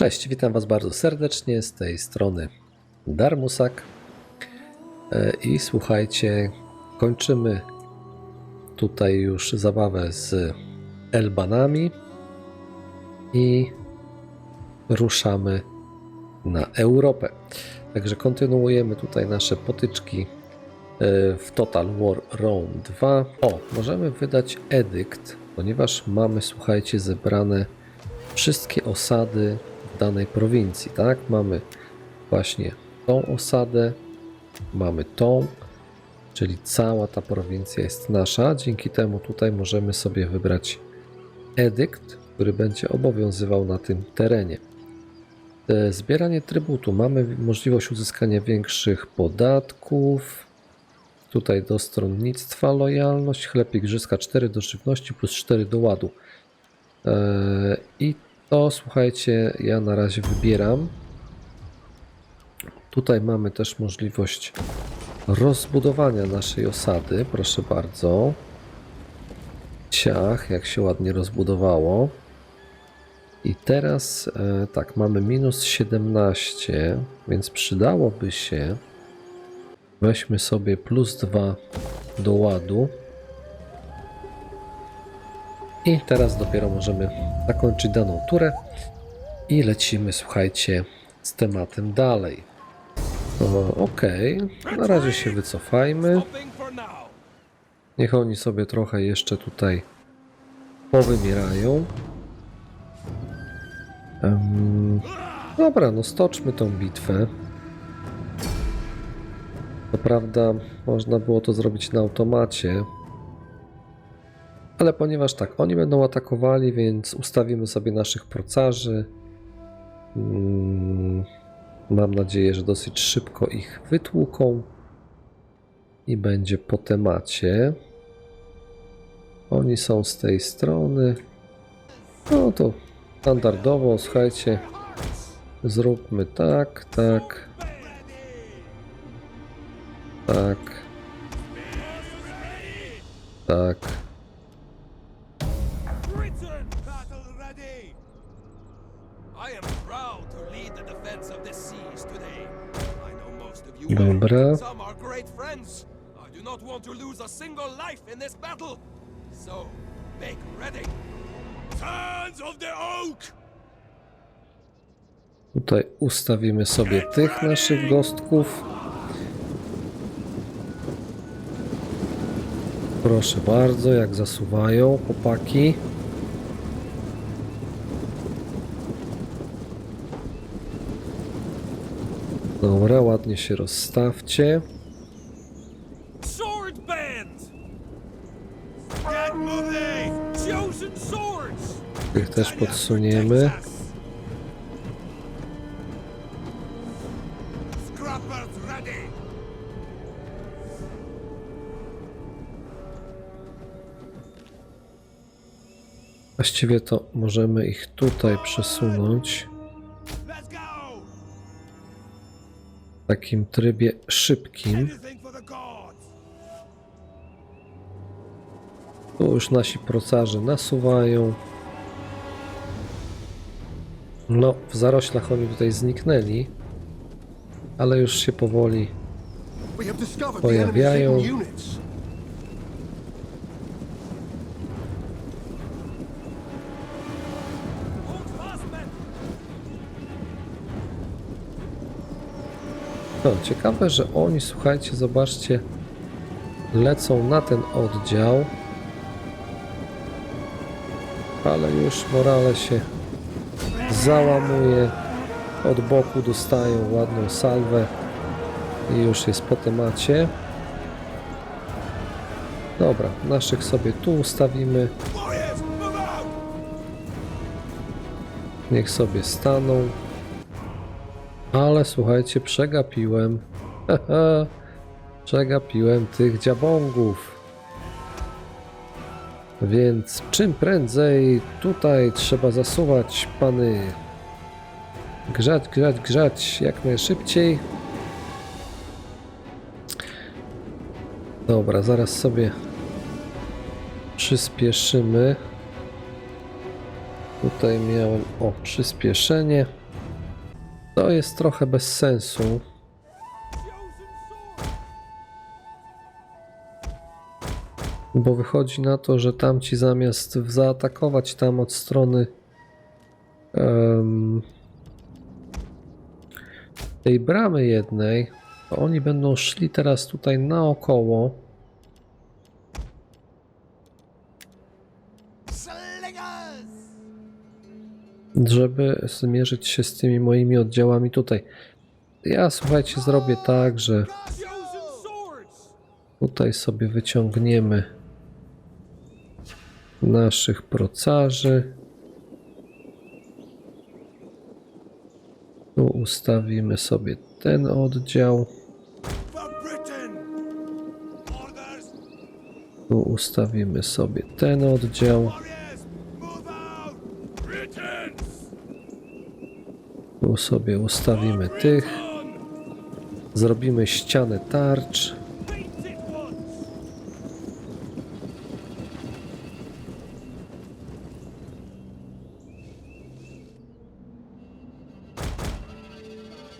Cześć, witam Was bardzo serdecznie z tej strony Darmusak. E, I słuchajcie, kończymy tutaj już zabawę z Elbanami i ruszamy na Europę. Także kontynuujemy tutaj nasze potyczki e, w Total War Rome 2. O, możemy wydać edykt, ponieważ mamy, słuchajcie, zebrane wszystkie osady danej prowincji, tak? Mamy właśnie tą osadę, mamy tą, czyli cała ta prowincja jest nasza. Dzięki temu tutaj możemy sobie wybrać edykt, który będzie obowiązywał na tym terenie. E, Zbieranie trybutu. Mamy możliwość uzyskania większych podatków. Tutaj do stronnictwa lojalność, chleb igrzyska 4 do żywności plus 4 do ładu. Eee, I to słuchajcie, ja na razie wybieram. Tutaj mamy też możliwość rozbudowania naszej osady. Proszę bardzo. Ciach, jak się ładnie rozbudowało. I teraz e, tak, mamy minus 17, więc przydałoby się. Weźmy sobie plus 2 do ładu. I teraz dopiero możemy zakończyć daną turę i lecimy, słuchajcie, z tematem dalej. Okej, na razie się wycofajmy. Niech oni sobie trochę jeszcze tutaj powymierają. Em, dobra, no stoczmy tą bitwę. Co prawda, można było to zrobić na automacie. Ale ponieważ tak, oni będą atakowali, więc ustawimy sobie naszych procarzy. Mm, Mam nadzieję, że dosyć szybko ich wytłuką. I będzie po temacie. Oni są z tej strony. No to standardowo, słuchajcie. Zróbmy tak, tak. Tak. Tak. Oak! Tutaj ustawimy sobie tych naszych gostków. Proszę bardzo, jak zasuwają chłopaki. Dobra, ładnie się rozstawcie. Sword! Chosen swords! Tych też podsuniemy. Właściwie to możemy ich tutaj przesunąć takim trybie szybkim. Tu już nasi procarze nasuwają. No, w zaroślach oni tutaj zniknęli, ale już się powoli Pojawiają. No, ciekawe, że oni, słuchajcie, zobaczcie, lecą na ten oddział, ale już morale się załamuje, od boku dostają ładną salwę i już jest po temacie. Dobra, naszych sobie tu ustawimy, niech sobie staną. Ale słuchajcie, przegapiłem. Przegapiłem tych dziabongów. Więc czym prędzej tutaj trzeba zasuwać pany. Grzać, grzać, grzać jak najszybciej. Dobra, zaraz sobie przyspieszymy. Tutaj miałem o przyspieszenie. To jest trochę bez sensu. Bo wychodzi na to, że tamci zamiast zaatakować tam od strony em, tej bramy jednej, to oni będą szli teraz tutaj naokoło. Żeby zmierzyć się z tymi moimi oddziałami tutaj. Ja słuchajcie, zrobię tak, że tutaj sobie wyciągniemy naszych procarzy. Tu ustawimy sobie ten oddział. Tu ustawimy sobie ten oddział. Tu sobie ustawimy tych. Zrobimy ścianę tarcz.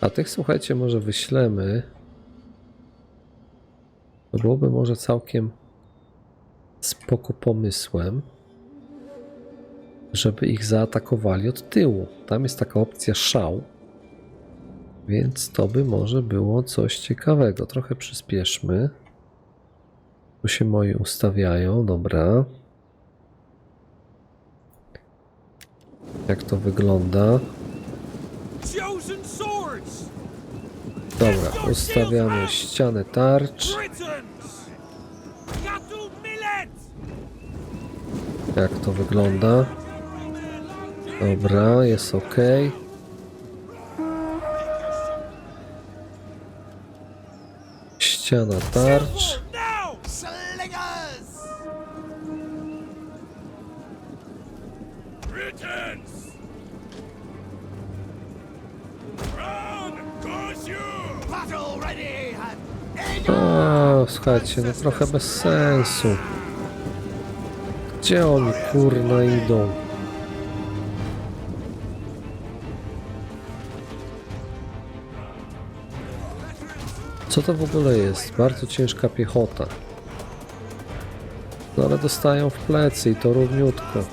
A tych słuchajcie, może wyślemy. To byłoby może całkiem spoko pomysłem, żeby ich zaatakowali od tyłu. Tam jest taka opcja szał. Więc to by może było coś ciekawego. Trochę przyspieszmy. Tu się moi ustawiają, dobra. Jak to wygląda? Dobra, ustawiamy ścianę tarcz. Jak to wygląda? Dobra, jest ok. Ściana tarcz. A, słuchajcie, no trochę bez sensu. Gdzie oni kurna idą? Co to w ogóle jest? Bardzo ciężka piechota. No ale dostają w plecy i to równiutko.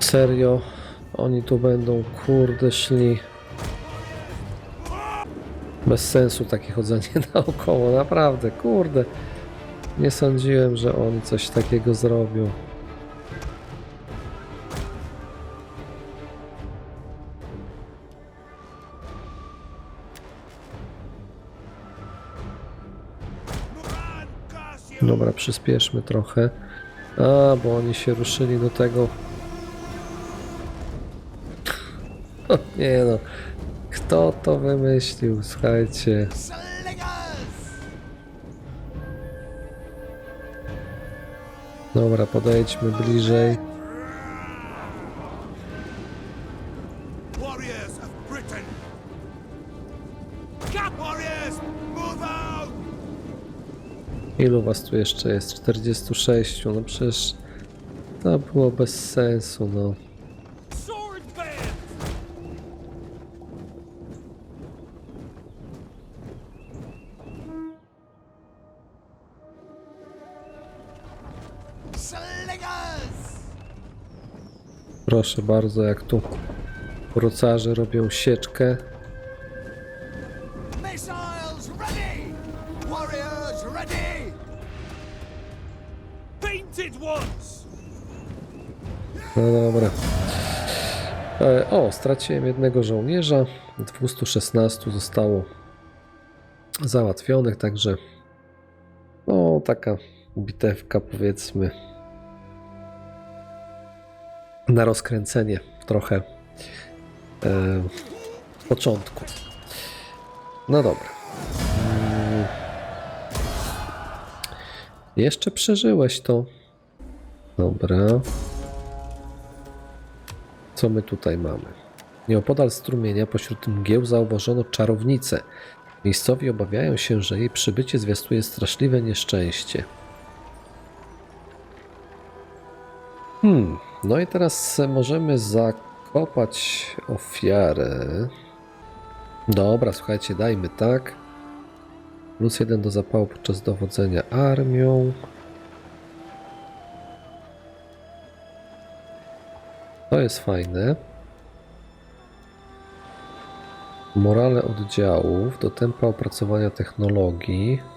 Serio? Oni tu będą kurde szli. Bez sensu takie chodzenie naokoło, naprawdę, kurde. Nie sądziłem, że oni coś takiego zrobią. Dobra, przyspieszmy trochę. A, bo oni się ruszyli do tego. nie no. Kto to wymyślił? Słuchajcie. Dobra, podejdźmy bliżej. Ilu was tu jeszcze jest? 46. No przecież to było bez sensu, no. Proszę bardzo, jak tu procarze robią sieczkę. No dobra. E, O, straciłem jednego żołnierza. 216 zostało załatwionych, także no taka bitewka powiedzmy na rozkręcenie trochę e, początku. No dobra. Mm. Jeszcze przeżyłeś to. Dobra. Co my tutaj mamy? Nieopodal strumienia pośród mgieł zauważono czarownicę. Miejscowi obawiają się, że jej przybycie zwiastuje straszliwe nieszczęście. Hmm, no i teraz możemy zakopać ofiarę. Dobra, słuchajcie, dajmy tak. Plus jeden do zapału podczas dowodzenia armią. To jest fajne. Morale oddziałów do tempa opracowania technologii.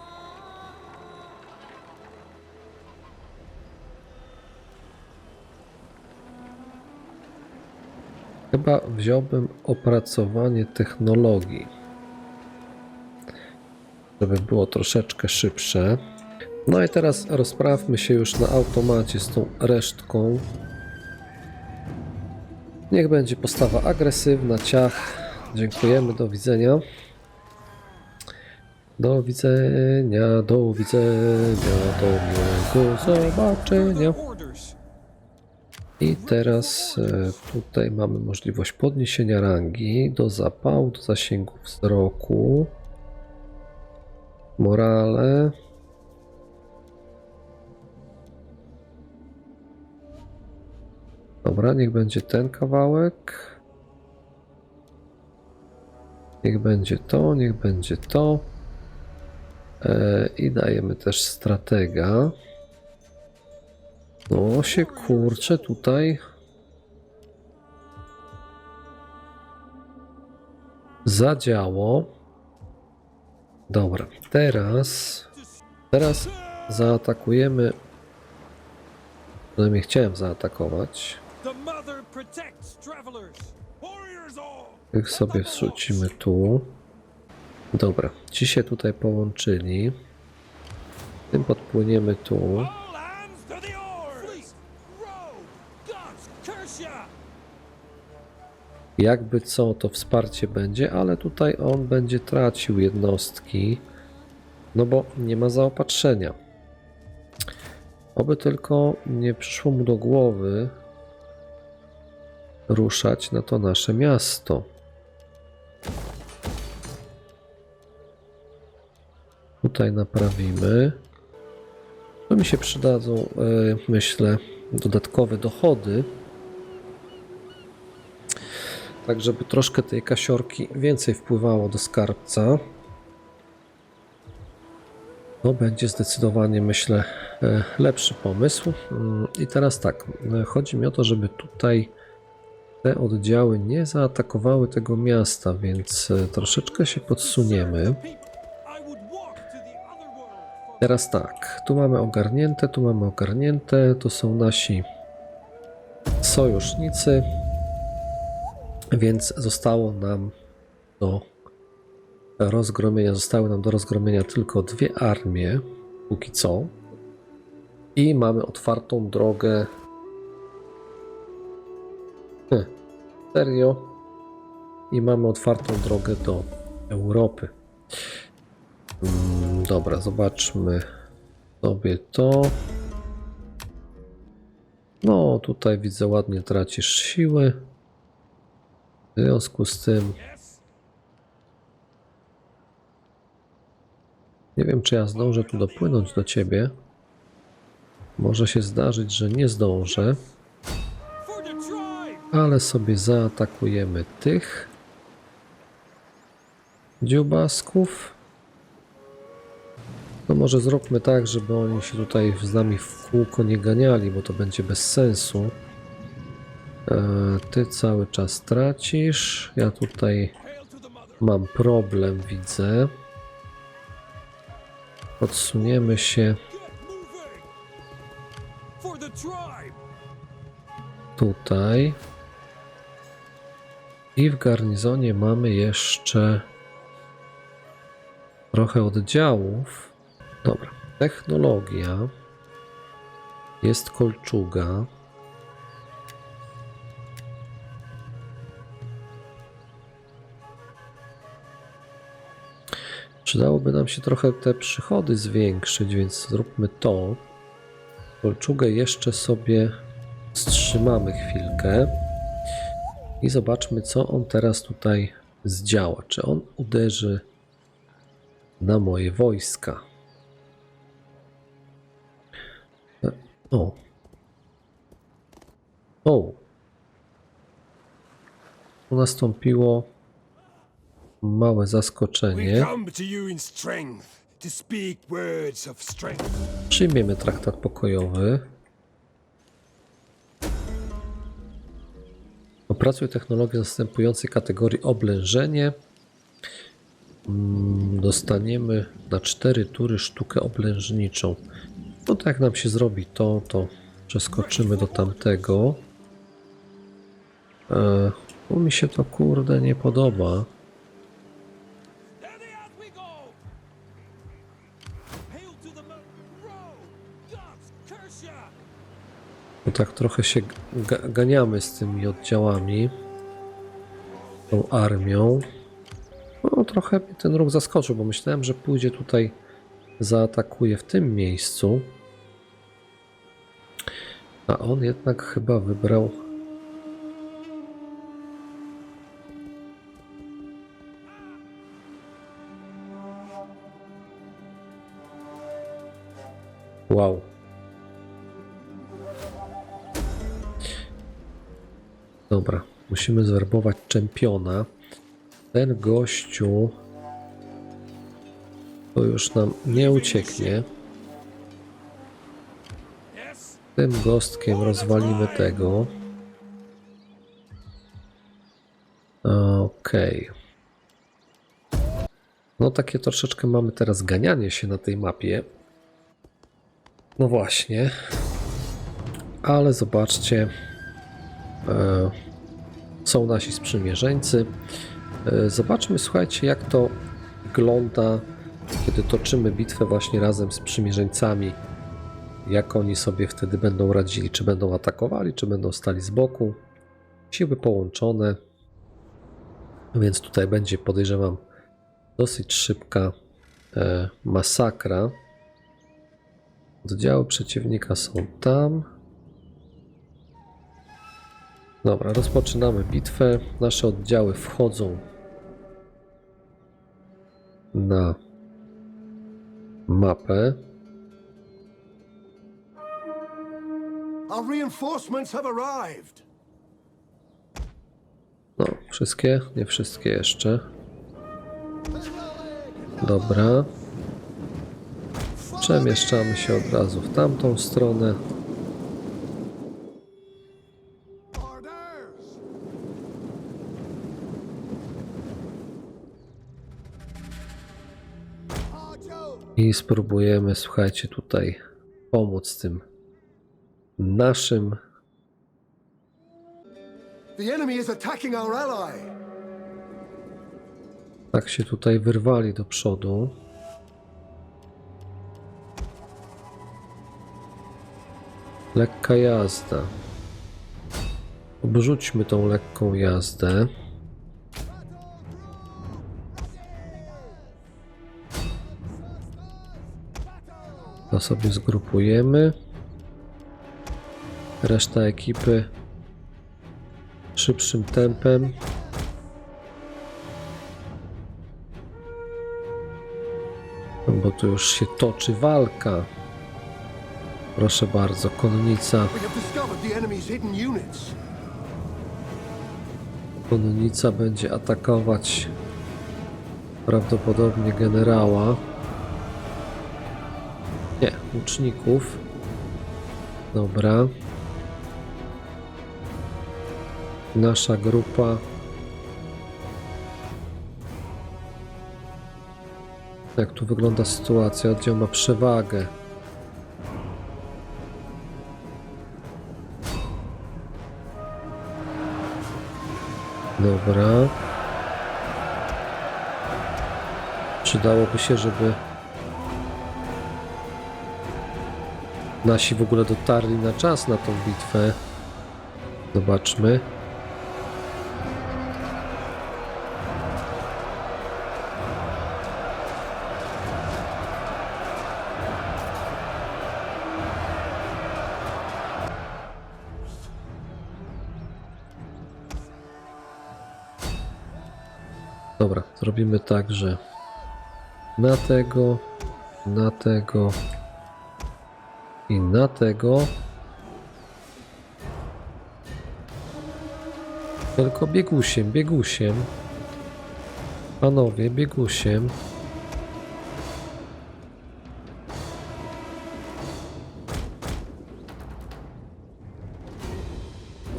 Chyba wziąłbym opracowanie technologii, żeby było troszeczkę szybsze. No i teraz rozprawmy się już na automacie z tą resztką. Niech będzie postawa agresywna, ciach. Dziękujemy, do widzenia. Do widzenia, do widzenia, do miłego zobaczenia. I teraz e, tutaj mamy możliwość podniesienia rangi do zapału, do zasięgu wzroku, morale. Dobra, niech będzie ten kawałek. Niech będzie to, niech będzie to. E, I dajemy też stratega. No się kurczę tutaj. Zadziało. Dobra, teraz. Teraz zaatakujemy. Przynajmniej chciałem zaatakować. Tych sobie wrzucimy tu. Dobra, ci się tutaj połączyli. Tym podpłyniemy tu. Jakby co, to wsparcie będzie, ale tutaj on będzie tracił jednostki, no bo nie ma zaopatrzenia. Oby tylko nie przyszło mu do głowy ruszać na to nasze miasto. Tutaj naprawimy. To mi się przydadzą, e, myślę, dodatkowe dochody. Tak, żeby troszkę tej kasiorki więcej wpływało do skarbca. To będzie zdecydowanie, myślę, e, lepszy pomysł. Mm, I teraz tak, e, chodzi mi o to, żeby tutaj te oddziały nie zaatakowały tego miasta, więc e, troszeczkę się podsuniemy. Teraz tak, tu mamy ogarnięte, tu mamy ogarnięte, to są nasi sojusznicy, więc zostało nam do rozgromienia, zostały nam do rozgromienia tylko dwie armie, póki co. I mamy otwartą drogę. Hm, serio? I mamy otwartą drogę do Europy. Mm, Dobra, zobaczmy sobie to. No, tutaj widzę ładnie tracisz siły. W związku z tym nie wiem, czy ja zdążę tu dopłynąć do ciebie. Może się zdarzyć, że nie zdążę, ale sobie zaatakujemy tych dziubasków. No może zróbmy tak, żeby oni się tutaj z nami w kółko nie ganiali, bo to będzie bez sensu. E, ty cały czas tracisz. Ja tutaj mam problem, widzę. Odsuniemy się tutaj. I w garnizonie mamy jeszcze trochę oddziałów. Dobra, technologia. Jest kolczuga. Przydałoby nam się trochę te przychody zwiększyć, więc zróbmy to. Kolczugę jeszcze sobie wstrzymamy chwilkę. I zobaczmy, co on teraz tutaj zdziała. Czy on uderzy na moje wojska? O. O. Tu nastąpiło małe zaskoczenie. Przyjmiemy traktat pokojowy. Opracuj technologię następującej kategorii oblężenie. Mm, Dostaniemy na 4 tury sztukę oblężniczą. No to jak nam się zrobi to, to przeskoczymy do tamtego. E, bo mi się to kurde nie podoba. Tak trochę się ga- ganiamy z tymi oddziałami, tą armią. No, trochę mnie ten ruch zaskoczył, bo myślałem, że pójdzie tutaj, zaatakuje w tym miejscu. A on jednak chyba wybrał. Wow. Dobra, musimy zwerbować czempiona. Ten gościu to już nam nie ucieknie. Tym gostkiem rozwalimy tego. Okej. No takie troszeczkę mamy teraz ganianie się na tej mapie. No właśnie. Ale zobaczcie. E, są nasi sprzymierzeńcy. E, zobaczmy, słuchajcie, jak to wygląda, kiedy toczymy bitwę właśnie razem z sprzymierzeńcami jak oni sobie wtedy będą radzili, czy będą atakowali, czy będą stali z boku. Siły połączone, więc tutaj będzie, podejrzewam, dosyć szybka e, masakra. Oddziały przeciwnika są tam. Dobra, rozpoczynamy bitwę. Nasze oddziały wchodzą na mapę. Our reinforcements have arrived. No, wszystkie? Nie wszystkie jeszcze. Dobra. Przemieszczamy się od razu w tamtą stronę. I spróbujemy, słuchajcie, tutaj pomóc tym naszym. The enemy is attacking our ally. Tak się tutaj wyrwali do przodu. Lekka jazda. Obrzućmy tą lekką jazdę. To sobie zgrupujemy. Reszta ekipy szybszym tempem. No Bo tu już się toczy walka. Proszę bardzo, konnica. Konnica będzie atakować prawdopodobnie generała. Łuczników. Dobra. Nasza grupa. Jak tu wygląda sytuacja? Oddział ma przewagę. Dobra. Przydałoby się, żeby nasi w ogóle dotarli na czas na tą bitwę. Zobaczmy. Dobra, zrobimy tak, że na tego, na tego na tego. Tylko biegusiem, biegusiem. Panowie, biegusiem.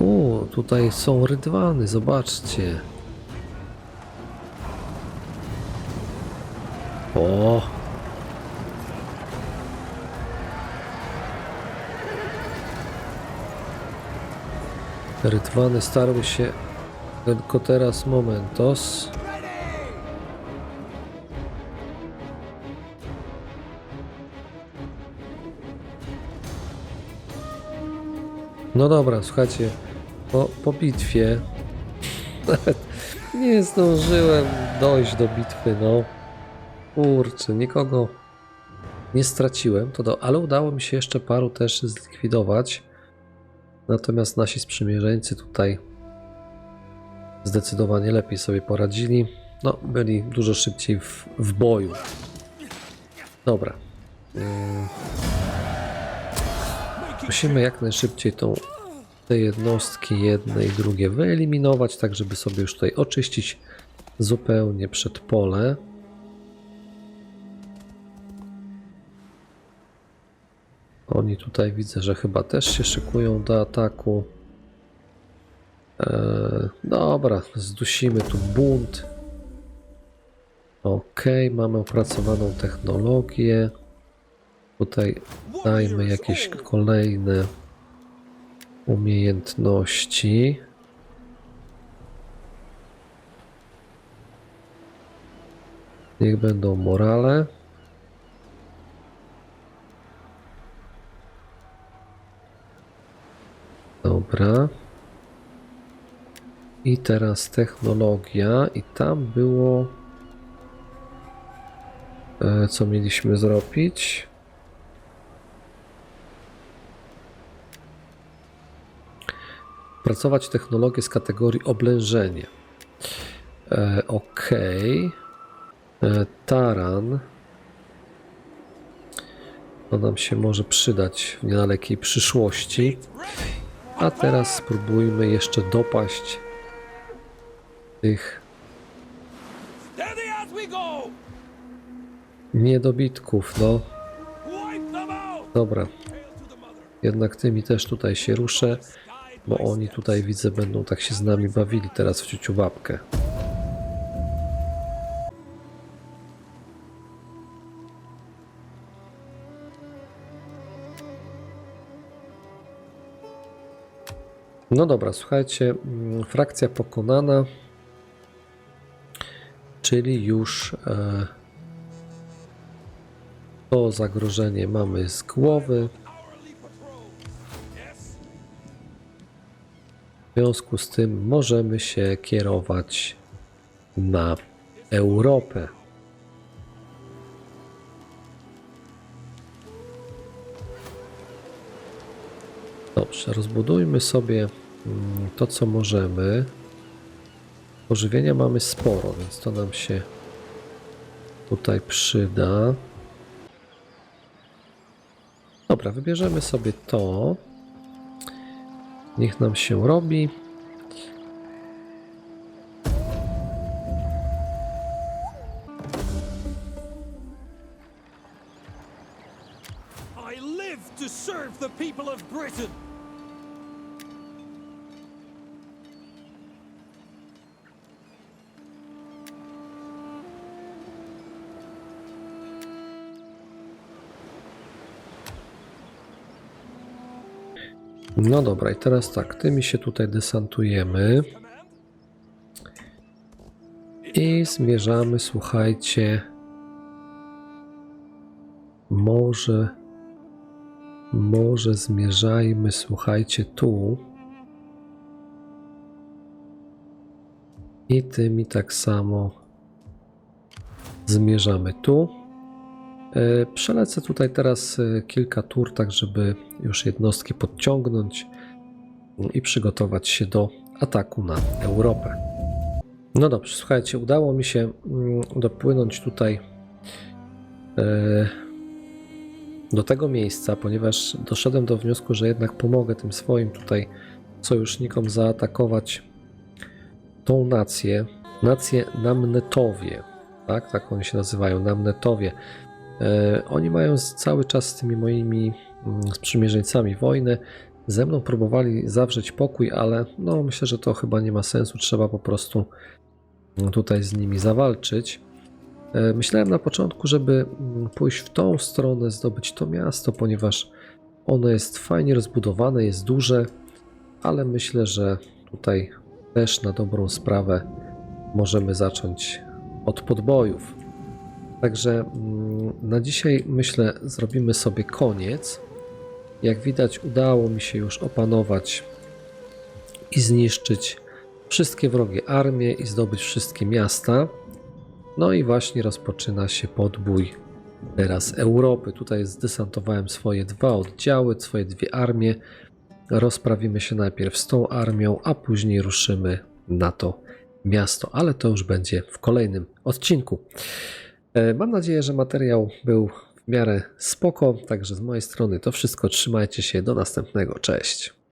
O, tutaj są rydwany, zobaczcie. O! Rydwany starły się tylko teraz momentos. No dobra, słuchajcie, po, po bitwie nie zdążyłem dojść do bitwy, no. Kurczę, nikogo nie straciłem, to do, ale udało mi się jeszcze paru też zlikwidować. Natomiast nasi sprzymierzeńcy tutaj zdecydowanie lepiej sobie poradzili. No, byli dużo szybciej w, w boju. Dobra. Mm. Musimy jak najszybciej tą, te jednostki jedne i drugie wyeliminować, tak żeby sobie już tutaj oczyścić zupełnie przedpole. Oni tutaj widzę, że chyba też się szykują do ataku. Eee, dobra, zdusimy tu bunt. Ok, mamy opracowaną technologię. Tutaj dajmy jakieś kolejne umiejętności. Niech będą morale. Dobra. I teraz technologia. I tam było. E, co mieliśmy zrobić? Pracować technologię z kategorii oblężenie. E, ok. E, taran. To nam się może przydać w niedalekiej przyszłości. A teraz spróbujmy jeszcze dopaść tych niedobitków. No dobra, jednak tymi też tutaj się ruszę, bo oni tutaj widzę będą tak się z nami bawili teraz w ciuciu babkę. No dobra, słuchajcie, mm, frakcja pokonana, czyli już e, to zagrożenie mamy z głowy. W związku z tym możemy się kierować na Europę. Dobrze, rozbudujmy sobie mm, to, co możemy. Pożywienia mamy sporo, więc to nam się tutaj przyda. Dobra, wybierzemy sobie to. Niech nam się robi. I live to serve the people of Britain! No dobra, i teraz tak, tymi się tutaj desantujemy i zmierzamy, słuchajcie, może, może zmierzajmy, słuchajcie, tu i tymi tak samo zmierzamy tu. E, Przelecę tutaj teraz e, kilka tur, tak żeby już jednostki podciągnąć i przygotować się do ataku na Europę. No dobrze, słuchajcie, udało mi się mm, dopłynąć tutaj e, do tego miejsca, ponieważ doszedłem do wniosku, że jednak pomogę tym swoim tutaj sojusznikom zaatakować tą nację, nację Namnetowie, tak, tak oni się nazywają, Namnetowie. E, oni mają cały czas z tymi moimi mm, sprzymierzeńcami wojnę, ze mną próbowali zawrzeć pokój, ale no myślę, że to chyba nie ma sensu, trzeba po prostu tutaj z nimi zawalczyć. E, Myślałem na początku, żeby mm, pójść w tą stronę, zdobyć to miasto, ponieważ ono jest fajnie rozbudowane, jest duże, ale myślę, że tutaj też na dobrą sprawę możemy zacząć od podbojów. Także mm, na dzisiaj myślę zrobimy sobie koniec. Jak widać udało mi się już opanować i zniszczyć wszystkie wrogie armie i zdobyć wszystkie miasta. No i właśnie rozpoczyna się podbój teraz Europy. Tutaj zdesantowałem swoje dwa oddziały, swoje dwie armie. Rozprawimy się najpierw z tą armią, a później ruszymy na to miasto, ale to już będzie w kolejnym odcinku. E, Mam nadzieję, że materiał był w miarę spoko, także z mojej strony to wszystko. Trzymajcie się, do następnego, cześć.